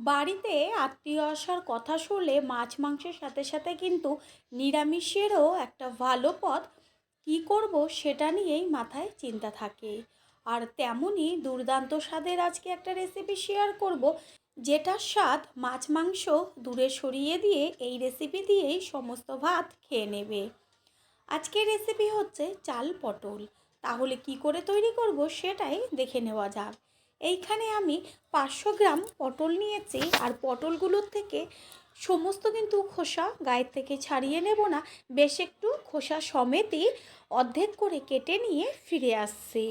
বাড়িতে আত্মীয় আসার কথা শুনলে মাছ মাংসের সাথে সাথে কিন্তু নিরামিষেরও একটা ভালো পথ কী করব সেটা নিয়েই মাথায় চিন্তা থাকে। আর তেমনই দুর্দান্ত স্বাদের আজকে একটা রেসিপি শেয়ার করব, যেটার স্বাদ মাছ মাংস দূরে সরিয়ে দিয়ে এই রেসিপি দিয়েই সমস্ত ভাত খেয়ে নেবে। আজকের রেসিপি হচ্ছে চাল পটল। তাহলে কি করে তৈরি করব সেটাই দেখে নেওয়া যাক। এইখানে আমি পাঁচশো গ্রাম পটল নিয়েছি আর পটলগুলোর থেকে সমস্ত কিন্তু খোসা গায়ের থেকে ছাড়িয়ে নেব না, বেশ একটু খোসা সমেতই অর্ধেক করে কেটে নিয়ে ফিরে আসছি।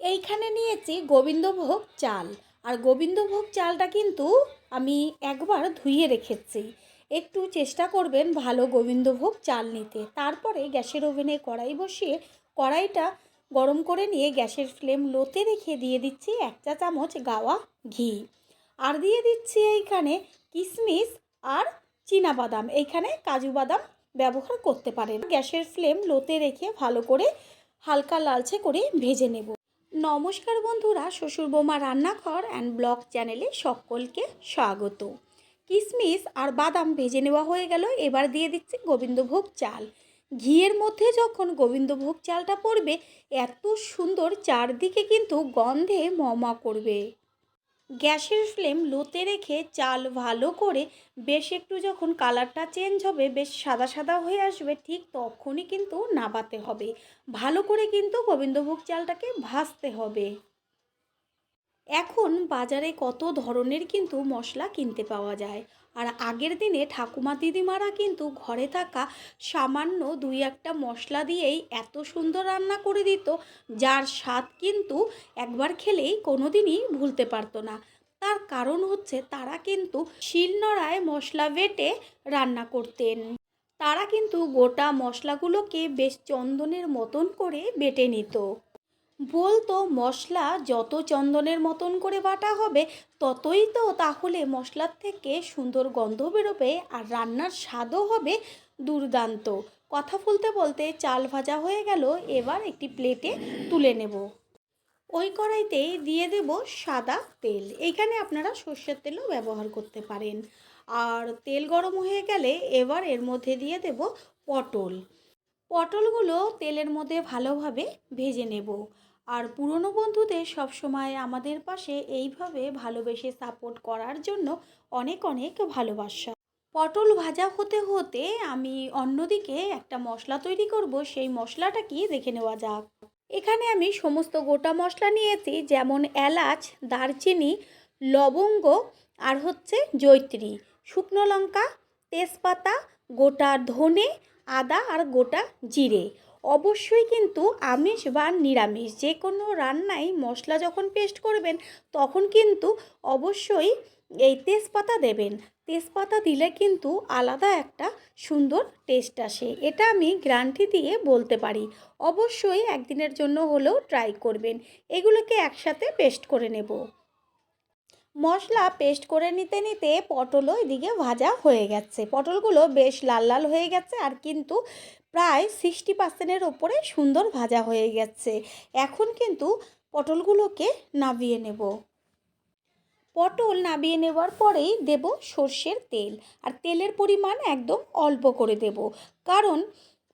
এইখানে নিয়েছি গোবিন্দভোগ চাল, আর গোবিন্দভোগ চালটা কিন্তু আমি একবার ধুয়ে রেখেছি। একটু চেষ্টা করবেন ভালো গোবিন্দভোগ চাল নিতে। তারপরে গ্যাসের ওভেনে কড়াই বসিয়ে কড়াইটা গরম করে নিয়ে গ্যাসের ফ্লেম লোতে রেখে দিয়ে দিচ্ছি এক চা চামচ গাওয়া ঘি। আর দিয়ে দিচ্ছি এইখানে কিশমিশ আর বাদাম এইখানে কাজু বাদাম ব্যবহার করতে পারেন। গ্যাসের ফ্লেম লোতে রেখে ভালো করে হালকা লালচে করে ভেজে নেব। নমস্কার বন্ধুরা, শ্বশুর বৌমা রান্নাঘর অ্যান্ড ব্লগ চ্যানেলে সকলকে স্বাগত। কিশমিশ আর বাদাম ভেজে নেওয়া হয়ে গেল। এবার দিয়ে দিচ্ছি গোবিন্দভোগ চাল। ঘিয়ের মধ্যে যখন গোবিন্দভোগ চালটা পড়বে, এত সুন্দর চারদিকে কিন্তু গন্ধে মমা করবে। গ্যাসের ফ্লেম লোতে রেখে চাল ভালো করে বেশ একটু যখন কালারটা চেঞ্জ হবে, বেশ সাদা সাদা হয়ে আসবে, ঠিক তখনই কিন্তু নাবাতে হবে। ভালো করে কিন্তু গোবিন্দভোগ চালটাকে ভাজতে হবে। এখন বাজারে কত ধরনের কিন্তু মশলা কিনতে পাওয়া যায়। আর আগের দিনে ঠাকুমা দিদিমারা কিন্তু ঘরে থাকা সামান্য দুই একটা মশলা দিয়েই এত সুন্দর রান্না করে দিত, যার স্বাদ কিন্তু একবার খেলেই কোনো দিনই ভুলতে পারতো না। তার কারণ হচ্ছে তারা কিন্তু শিলনোড়ায় মশলা বেটে রান্না করতেন। তারা কিন্তু গোটা মশলাগুলোকে বেশ চন্দনের মতন করে বেটে নিত। বলতো মশলা যত চন্দনের মতন করে বাটা হবে, ততই তো তাহলে মশলার থেকে সুন্দর গন্ধ বেরোবে আর রান্নার স্বাদও হবে দুর্দান্ত। কথা বলতে বলতে চাল ভাজা হয়ে গেল, এবার একটি প্লেটে তুলে নেব। ওই কড়াইতে দিয়ে দেব সাদা তেল। এইখানে আপনারা সর্ষের তেলও ব্যবহার করতে পারেন। আর তেল গরম হয়ে গেলে এবার এর মধ্যে দিয়ে দেব পটল। পটলগুলো তেলের মধ্যে ভালোভাবে ভেজে নেব। আর পুরনো বন্ধুদের সবসময় আমাদের পাশে এইভাবে ভালোবেসে সাপোর্ট করার জন্য অনেক অনেক ভালোবাসা। পটল ভাজা হতে হতে আমি অন্যদিকে একটা মশলা তৈরি করব, সেই মশলাটা কি দেখে নেওয়া যাক। এখানে আমি সমস্ত গোটা মশলা নিয়েছি, যেমন এলাচ, দারচিনি, লবঙ্গ আর হচ্ছে জৈত্রী শুকনো লঙ্কা, তেজপাতা, গোটা ধনে, আদা আর গোটা জিরে। অবশ্যই কিন্তু আমিষ বা নিরামিষ যে কোনো রান্নায় মশলা যখন পেস্ট করবেন, তখন কিন্তু অবশ্যই এই তেজপাতা দেবেন। তেজপাতা দিলে কিন্তু আলাদা একটা সুন্দর টেস্ট আসে। এটা আমি গ্রান্টি দিয়ে বলতে পারি। অবশ্যই একদিনের জন্য হলেও ট্রাই করবেন। এগুলোকে একসাথে পেস্ট করে নেব। মশলা পেস্ট করে নিতে নিতে পটলও এদিকে ভাজা হয়ে গেছে। পটলগুলো বেশ লাল লাল হয়ে গেছে আর কিন্তু প্রায় সিক্সটি পার্সেন্টের ওপরে সুন্দর ভাজা হয়ে গেছে। এখন কিন্তু পটলগুলোকে নাবিয়ে নেব। পটল নাবিয়ে নেওয়ার পরেই দেব সর্ষের তেল। আর তেলের পরিমাণ একদম অল্প করে দেব। কারণ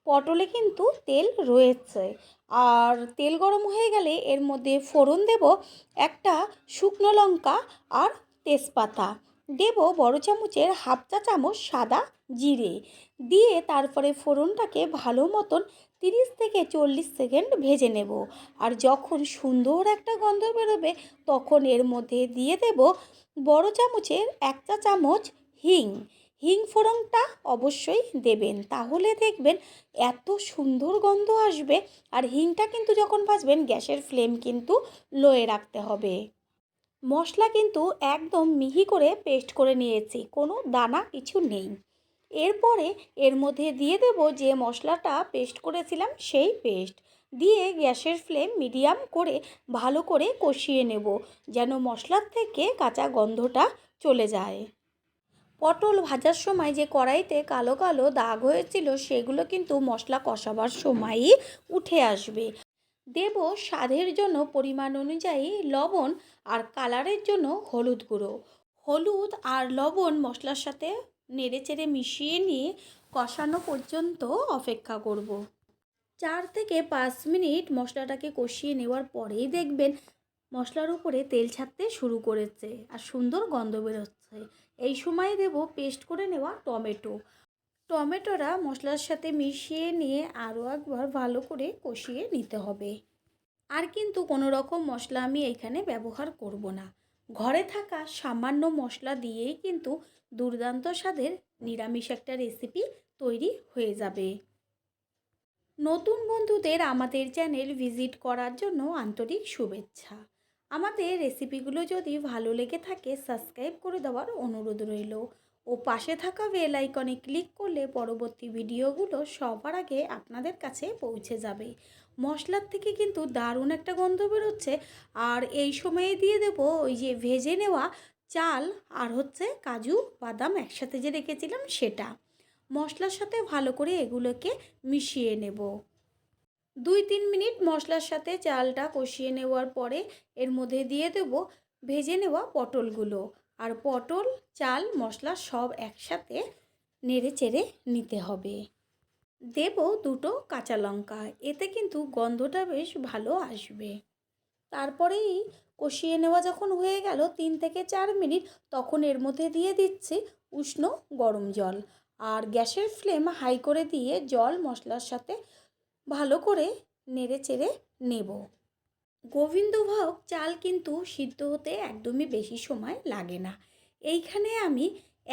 পটলে কিন্তু তেল রয়েছে। আর তেল গরম হয়ে গেলে এর মধ্যে ফোড়ন দেব একটা শুকনো লঙ্কা আর তেজপাতা। দেব বড় চামচের হাফ চা চামচ সাদা জিরে। দিয়ে তারপরে ফোড়নটাকে ভালো মতন তিরিশ থেকে চল্লিশ সেকেন্ড ভেজে নেব। আর যখন সুন্দর একটা গন্ধ বেরোবে, তখন এর মধ্যে দিয়ে দেব বড় চামচের এক চা চামচ হিং। হিং ফোড়নটা অবশ্যই দেবেন। তাহলে দেখবেন এত সুন্দর গন্ধ আসবে আর হিংটা কিন্তু যখন ভাজবেন গ্যাসের ফ্লেম কিন্তু লোয়ে রাখতে হবে। মশলা কিন্তু একদম মিহি করে পেস্ট করে নিয়েছি, কোনো দানা কিছু নেই। এরপরে এর মধ্যে দিয়ে দেব যে মশলাটা পেস্ট করেছিলাম সেই পেস্ট। দিয়ে গ্যাসের ফ্লেম মিডিয়াম করে ভালো করে কষিয়ে নেব, যেন মশলার থেকে কাঁচা গন্ধটা চলে যায়। পটল ভাজার সময় যে কড়াইতে কালো কালো দাগ হয়েছিল, সেগুলো কিন্তু মশলা কষাবার সময়ই উঠে আসবে দেব স্বাদের জন্য পরিমাণ অনুযায়ী লবণ আর কালারের জন্য হলুদ গুঁড়ো হলুদ আর লবণ মশলার সাথে নেড়ে চেড়ে মিশিয়ে নিয়ে কষানো পর্যন্ত অপেক্ষা করব। চার থেকে পাঁচ মিনিট মশলাটাকে কষিয়ে নেওয়ার পরেই দেখবেন মশলার উপরে তেল ছাড়তে শুরু করেছে আর সুন্দর গন্ধ বেরোচ্ছে। এই সময় দেব পেস্ট করে নেওয়া টমেটো। টমেটোরা মশলার সাথে মিশিয়ে নিয়ে আরও একবার ভালো করে কষিয়ে নিতে হবে। আর কিন্তু কোনো রকম মশলা আমি এখানে ব্যবহার করব না। ঘরে থাকা সামান্য মশলা দিয়েই কিন্তু দুর্দান্ত স্বাদের নিরামিষ একটা রেসিপি তৈরি হয়ে যাবে। নতুন বন্ধুদের আমাদের চ্যানেল ভিজিট করার জন্য আন্তরিক শুভেচ্ছা। আমাদের রেসিপিগুলো যদি ভালো লেগে থাকে সাবস্ক্রাইব করে দেওয়ার অনুরোধ রইল। ও পাশে থাকা বেল আইকনে ক্লিক করলে পরবর্তী ভিডিওগুলো সবার আগে আপনাদের কাছে পৌঁছে যাবে। মশলার থেকে কিন্তু দারুণ একটা গন্ধ বেরোচ্ছে। আর এই সময়ে দিয়ে দেব ওই যে ভেজে নেওয়া চাল আর হচ্ছে কাজু বাদাম একসাথে যে রেখেছিলাম সেটা। মশলার সাথে ভালো করে এগুলোকে মিশিয়ে নেব। দুই তিন মিনিট মশলার সাথে চালটা কষিয়ে নেওয়ার পরে এর মধ্যে দিয়ে দেব ভেজে নেওয়া পটলগুলো। আর পটল, চাল, মশলা সব একসাথে নেড়ে চেড়ে নিতে হবে। দেব দুটো কাঁচা লঙ্কা, এতে কিন্তু গন্ধটা বেশ ভালো আসবে। তারপরেই কষিয়ে নেওয়া যখন হয়ে গেল তিন থেকে চার মিনিট, তখন এর মধ্যে দিয়ে দিচ্ছি উষ্ণ গরম জল। আর গ্যাসের ফ্লেম হাই করে দিয়ে জল মশলার সাথে ভালো করে নেড়ে চেড়ে নেব। গোবিন্দভোগ চাল কিন্তু সিদ্ধ হতে একদমই বেশি সময় লাগে না। এইখানে আমি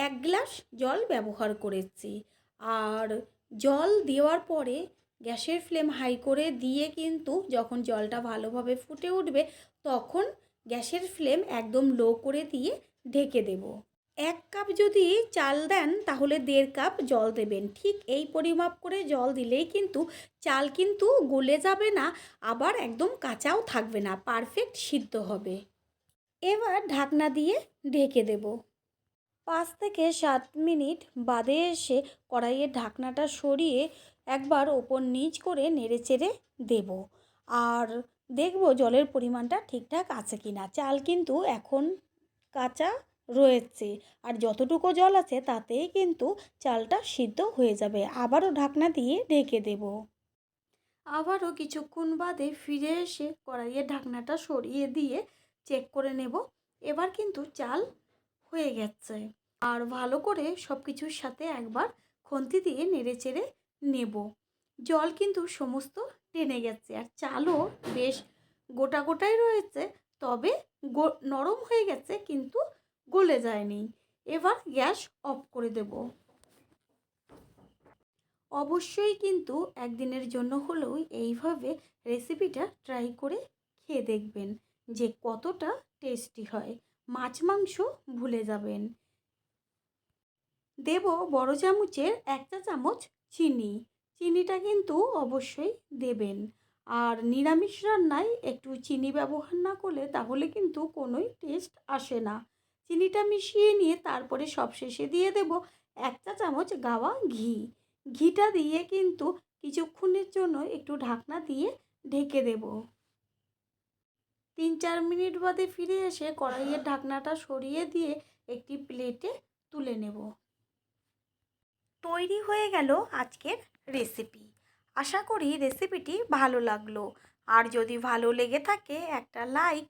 এক গ্লাস জল ব্যবহার করেছি। আর জল দেওয়ার পরে গ্যাসের ফ্লেম হাই করে দিয়ে কিন্তু যখন জলটা ভালোভাবে ফুটে উঠবে, তখন গ্যাসের ফ্লেম একদম লো করে দিয়ে ঢেকে দেব। এক কাপ যদি চাল দেন, তাহলে দেড় কাপ জল দেবেন। ঠিক এই পরিমাপ করে জল দিলেই কিন্তু চাল কিন্তু গলে যাবে না, আবার একদম কাঁচাও থাকবে না পারফেক্ট সিদ্ধ হবে। এবার ঢাকনা দিয়ে ঢেকে দেব। পাঁচ থেকে সাত মিনিট বাদে এসে কড়াইয়ের ঢাকনাটা সরিয়ে একবার ওপর নিচ করে নেড়ে চেড়ে দেব। আর দেখব জলের পরিমাণটা ঠিকঠাক আছে কি না চাল কিন্তু এখন কাঁচা রয়েছে। আর যতটুকু জল আছে তাতেই কিন্তু চালটা সিদ্ধ হয়ে যাবে। আবারও ঢাকনা দিয়ে ঢেকে দেব। আবারও কিছুক্ষণ বাদে ফিরে এসে কড়াইয়ের ঢাকনাটা সরিয়ে দিয়ে চেক করে নেব। এবার কিন্তু চাল হয়ে গেছে। আর ভালো করে সব কিছুর সাথে একবার খন্তি দিয়ে নেড়ে চেড়ে নেব। জল কিন্তু সমস্ত টেনে গেছে। আর চালও বেশ গোটা গোটাই রয়েছে, তবে নরম হয়ে গেছে, কিন্তু গলে যায়নি। এবার গ্যাস অফ করে দেব। অবশ্যই কিন্তু একদিনের জন্য হলেও এইভাবে রেসিপিটা ট্রাই করে খেয়ে দেখবেন যে কতটা টেস্টি হয়। মাছ, মাংস ভুলে যাবেন। দেব বড় চামচের একটা চামচ চিনি। চিনিটা কিন্তু অবশ্যই দেবেন। আর নিরামিষ রান্নায় একটু চিনি ব্যবহার না করলে তাহলে কিন্তু কোনোই টেস্ট আসে না। চিনিটা মিশিয়ে নিয়ে তারপরে সবশেষে দিয়ে দেব একটা চামচ গাওয়া ঘি। ঘিটা দিয়ে কিন্তু কিছুক্ষণের জন্য একটু ঢাকনা দিয়ে ঢেকে দেব। তিন চার মিনিট বাদে ফিরে এসে কড়াইয়ের ঢাকনাটা সরিয়ে দিয়ে একটি প্লেটে তুলে নেব। তৈরি হয়ে গেল আজকের রেসিপি। আশা করি রেসিপিটি ভালো লাগল। আর যদি ভালো লেগে থাকে একটা লাইক